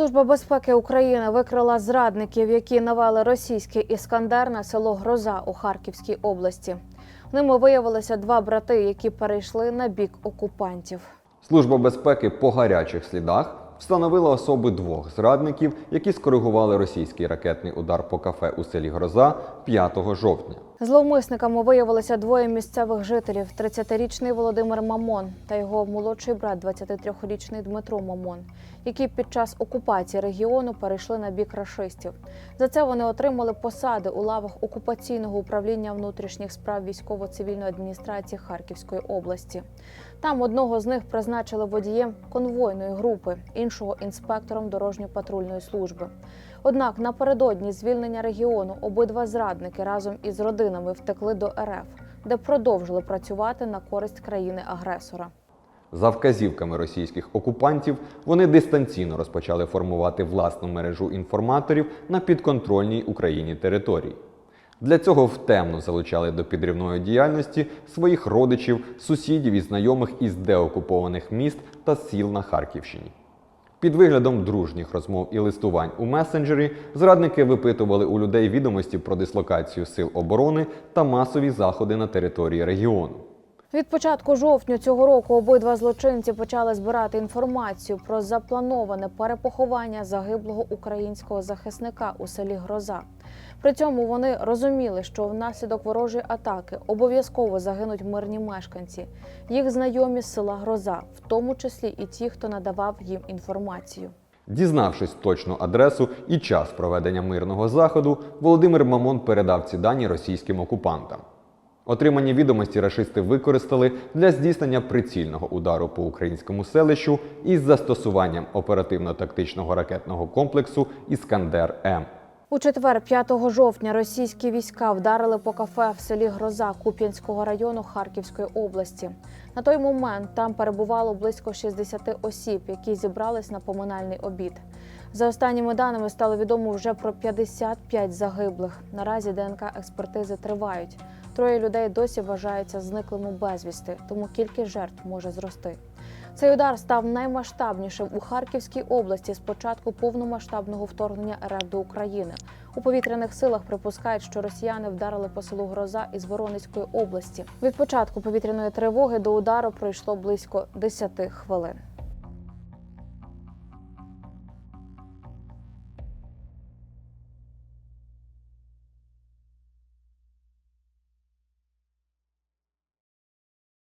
Служба безпеки України викрила зрадників, які навели російський іскандер на село Гроза у Харківській області. Ними виявилися два брати, які перейшли на бік окупантів. Служба безпеки по гарячих слідах встановила особи двох зрадників, які скоригували російський ракетний удар по кафе у селі Гроза 5 жовтня. Зловмисниками виявилися двоє місцевих жителів: 30-річний Володимир Мамон та його молодший брат, 23-річний Дмитро Мамон, які під час окупації регіону перейшли на бік рашистів. За це вони отримали посади у лавах окупаційного управління внутрішніх справ військово-цивільної адміністрації Харківської області. Там одного з них призначили водієм конвойної групи, іншого інспектором дорожньо-патрульної служби. Однак напередодні звільнення регіону обидва зрадники разом із родинами втекли до РФ, де продовжили працювати на користь країни-агресора. За вказівками російських окупантів вони дистанційно розпочали формувати власну мережу інформаторів на підконтрольній Україні території. Для цього втемно залучали до підривної діяльності своїх родичів, сусідів і знайомих із деокупованих міст та сіл на Харківщині. Під виглядом дружніх розмов і листувань у месенджері зрадники випитували у людей відомості про дислокацію сил оборони та масові заходи на території регіону. Від початку жовтня цього року обидва злочинці почали збирати інформацію про заплановане перепоховання загиблого українського захисника у селі Гроза. При цьому вони розуміли, що внаслідок ворожої атаки обов'язково загинуть мирні мешканці, їх знайомі з села Гроза, в тому числі і ті, хто надавав їм інформацію. Дізнавшись точну адресу і час проведення мирного заходу, Володимир Мамон передав ці дані російським окупантам. Отримані відомості рашисти використали для здійснення прицільного удару по українському селищу із застосуванням оперативно-тактичного ракетного комплексу Іскандер М. У четвер, 5 жовтня, російські війська вдарили по кафе в селі Гроза Куп'янського району Харківської області. На той момент там перебувало близько 60 осіб, які зібрались на поминальний обід. За останніми даними стало відомо вже про 55 загиблих. Наразі ДНК експертизи тривають. Троє людей досі вважаються зниклими безвісти, тому кількість жертв може зрости. Цей удар став наймасштабнішим у Харківській області з початку повномасштабного вторгнення РФ до України. У повітряних силах припускають, що росіяни вдарили по селу Гроза із Воронезької області. Від початку повітряної тривоги до удару пройшло близько 10 хвилин.